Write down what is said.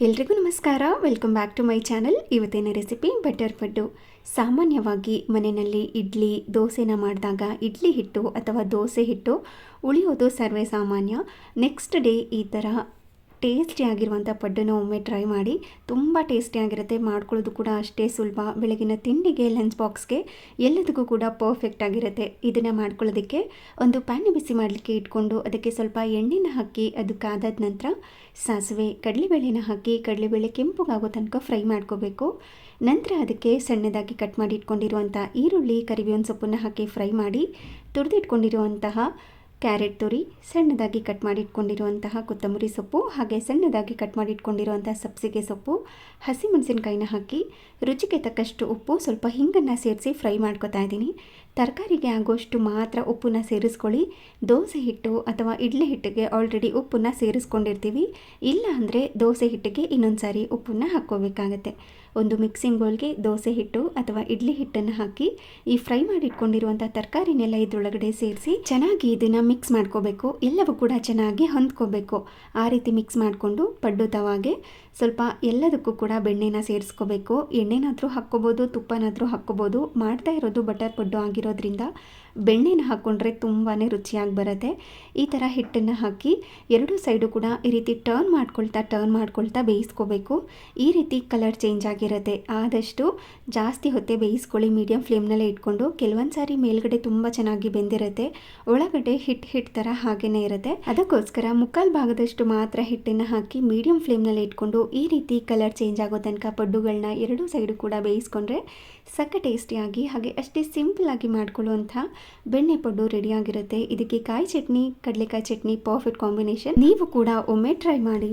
ಎಲ್ರಿಗೂ ನಮಸ್ಕಾರ. Welcome back to my channel ಇವತ್ತಿನ ರೆಸಿಪಿ ಬಟರ್ ಪಡ್ಡು. ಸಾಮಾನ್ಯವಾಗಿ ಮನೆಯಲ್ಲಿ ಇಡ್ಲಿ, ದೋಸೆನ ಮಾಡಿದಾಗ ಇಡ್ಲಿ ಹಿಟ್ಟು ಅಥವಾ ದೋಸೆ ಹಿಟ್ಟು ಉಳಿಯೋದು ಸರ್ವೇ ಸಾಮಾನ್ಯ ನೆಕ್ಸ್ಟ್ ಡೇ ಈ ಥರ ಟೇಸ್ಟಿಯಾಗಿರುವಂಥ ಪಡ್ಡನ್ನು ಒಮ್ಮೆ ಟ್ರೈ ಮಾಡಿ ತುಂಬ ಟೇಸ್ಟಿಯಾಗಿರುತ್ತೆ ಮಾಡ್ಕೊಳ್ಳೋದು ಕೂಡ ಅಷ್ಟೇ ಸುಲಭ. ಬೆಳಗಿನ ತಿಂಡಿಗೆ ಲಂಚ್ ಬಾಕ್ಸ್ಗೆ ಎಲ್ಲದಕ್ಕೂ ಕೂಡ ಪರ್ಫೆಕ್ಟ್ ಆಗಿರುತ್ತೆ. ಇದನ್ನು ಮಾಡ್ಕೊಳ್ಳೋದಕ್ಕೆ ಒಂದು ಪ್ಯಾನ್ ಬಿಸಿ ಮಾಡಲಿಕ್ಕೆ ಇಟ್ಕೊಂಡು ಅದಕ್ಕೆ ಸ್ವಲ್ಪ ಎಣ್ಣೆನ ಹಾಕಿ, ಅದು ಕಾದಾದ ನಂತರ ಸಾಸಿವೆ, ಕಡಲೆಬೇಳೆನ ಹಾಕಿ, ಕಡಲೆಬೇಳೆ ಕೆಂಪುಗಾಗೋ ತನಕ ಫ್ರೈ ಮಾಡ್ಕೋಬೇಕು. ನಂತರ ಅದಕ್ಕೆ ಸಣ್ಣದಾಗಿ ಕಟ್ ಮಾಡಿ ಇಟ್ಕೊಂಡಿರುವಂಥ ಈರುಳ್ಳಿ, ಕರಿಬೇವಿನ ಸೊಪ್ಪನ್ನು ಹಾಕಿ ಫ್ರೈ ಮಾಡಿ, ತುರಿದಿಟ್ಕೊಂಡಿರುವಂತಹ ಕ್ಯಾರೆಟ್ ತುರಿ ಸಣ್ಣದಾಗಿ ಕಟ್ ಮಾಡಿಟ್ಕೊಂಡಿರುವಂತಹ ಕೊತ್ತಂಬರಿ ಸೊಪ್ಪು ಹಾಗೆ ಸಣ್ಣದಾಗಿ ಕಟ್ ಮಾಡಿಟ್ಕೊಂಡಿರುವಂತಹ ಸಬ್ಸಿಗೆ ಸೊಪ್ಪು ಹಸಿಮೆಣಸಿನ್ಕಾಯಿನ ಹಾಕಿ, ರುಚಿಗೆ ತಕ್ಕಷ್ಟು ಉಪ್ಪು, ಸ್ವಲ್ಪ ಹಿಂಗನ್ನು ಸೇರಿಸಿ ಫ್ರೈ ಮಾಡ್ಕೊತಾ ಇದ್ದೀನಿ. ತರಕಾರಿಗೆ ಆಗೋಷ್ಟು ಮಾತ್ರ ಉಪ್ಪನ್ನ ಸೇರಿಸ್ಕೊಳ್ಳಿ. ದೋಸೆ ಹಿಟ್ಟು ಅಥವಾ ಇಡ್ಲಿ ಹಿಟ್ಟಿಗೆ ಆಲ್ರೆಡಿ ಉಪ್ಪನ್ನ ಸೇರಿಸ್ಕೊಂಡಿರ್ತೀವಿ. ಇಲ್ಲ ಅಂದರೆ ದೋಸೆ ಹಿಟ್ಟಿಗೆ ಇನ್ನೊಂದು ಸಾರಿ ಉಪ್ಪನ್ನು ಹಾಕ್ಕೋಬೇಕಾಗತ್ತೆ. ಒಂದು ಮಿಕ್ಸಿಂಗ್ ಬೌಲ್ಗೆ ದೋಸೆ ಹಿಟ್ಟು ಅಥವಾ ಇಡ್ಲಿ ಹಿಟ್ಟನ್ನು ಹಾಕಿ ಈ ಫ್ರೈ ಮಾಡಿಟ್ಕೊಂಡಿರುವಂಥ ತರಕಾರಿನೆಲ್ಲ ಇದ್ರೊಳಗಡೆ ಸೇರಿಸಿ ಚೆನ್ನಾಗಿ ಇದನ್ನು ಮಿಕ್ಸ್ ಮಾಡ್ಕೋಬೇಕು. ಎಲ್ಲವೂ ಕೂಡ ಚೆನ್ನಾಗಿ ಹೊಂದ್ಕೋಬೇಕು. ಆ ರೀತಿ ಮಿಕ್ಸ್ ಮಾಡಿಕೊಂಡು ಪಡ್ಡು ತವಾಗೆ ಸ್ವಲ್ಪ ಎಲ್ಲದಕ್ಕೂ ಕೂಡ ಬೆಣ್ಣೆನ ಸೇರಿಸ್ಕೋಬೇಕು. ಎಣ್ಣೆನಾದರೂ ಹಾಕ್ಕೋಬೋದು, ತುಪ್ಪನಾದರೂ ಹಾಕ್ಕೋಬೋದು. ಮಾಡ್ತಾ ಇರೋದು ಬಟರ್ ಪಡ್ಡು ಆಗಿರೋದ್ರಿಂದ ಬೆಣ್ಣೆನ ಹಾಕ್ಕೊಂಡ್ರೆ ತುಂಬಾ ರುಚಿಯಾಗಿ ಬರುತ್ತೆ. ಈ ಥರ ಹಿಟ್ಟನ್ನು ಹಾಕಿ ಎರಡೂ ಸೈಡು ಕೂಡ ಈ ರೀತಿ ಟರ್ನ್ ಮಾಡ್ಕೊಳ್ತಾ ಟರ್ನ್ ಮಾಡ್ಕೊಳ್ತಾ ಬೇಯಿಸ್ಕೋಬೇಕು. ಈ ರೀತಿ ಕಲರ್ ಚೇಂಜ್ ಆಗಿರುತ್ತೆ. ಆದಷ್ಟು ಜಾಸ್ತಿ ಹೊತ್ತೆ ಬೇಯಿಸ್ಕೊಳ್ಳಿ ಮೀಡಿಯಂ ಫ್ಲೇಮ್ನಲ್ಲೇ ಇಟ್ಕೊಂಡು. ಕೆಲವೊಂದು ಸಾರಿ ಮೇಲ್ಗಡೆ ತುಂಬ ಚೆನ್ನಾಗಿ ಬೆಂದಿರುತ್ತೆ. ಒಳಗಡೆ ಹಿಟ್ ಹಿಟ್ ಥರ ಹಾಗೇನೇ ಇರುತ್ತೆ. ಅದಕ್ಕೋಸ್ಕರ ಮುಕ್ಕಾಲು ಭಾಗದಷ್ಟು ಮಾತ್ರ ಹಿಟ್ಟನ್ನು ಹಾಕಿ ಮೀಡಿಯಂ ಫ್ಲೇಮ್ನಲ್ಲಿ ಇಟ್ಕೊಂಡು ಈ ರೀತಿ ಕಲರ್ ಚೇಂಜ್ ಆಗೋ ತನಕ ಪಡ್ಡುಗಳನ್ನ ಎರಡೂ ಸೈಡು ಕೂಡ ಬೇಯಿಸ್ಕೊಂಡ್ರೆ ಸಕ್ಕ ಟೇಸ್ಟಿಯಾಗಿ ಹಾಗೆ ಅಷ್ಟೇ ಸಿಂಪಲ್ ಆಗಿ ಮಾಡ್ಕೊಳ್ಳುವಂಥ ಬೆಣ್ಣೆ ಪಡ್ಡು ರೆಡಿಯಾಗಿರುತ್ತೆ ಇದಕ್ಕೆ ಕಾಯಿ ಚಟ್ನಿ, ಕಡಲೆಕಾಯಿ ಚಟ್ನಿ ಪರ್ಫೆಕ್ಟ್ ಕಾಂಬಿನೇಷನ್ ನೀವು ಕೂಡ ಒಮ್ಮೆ ಟ್ರೈ ಮಾಡಿ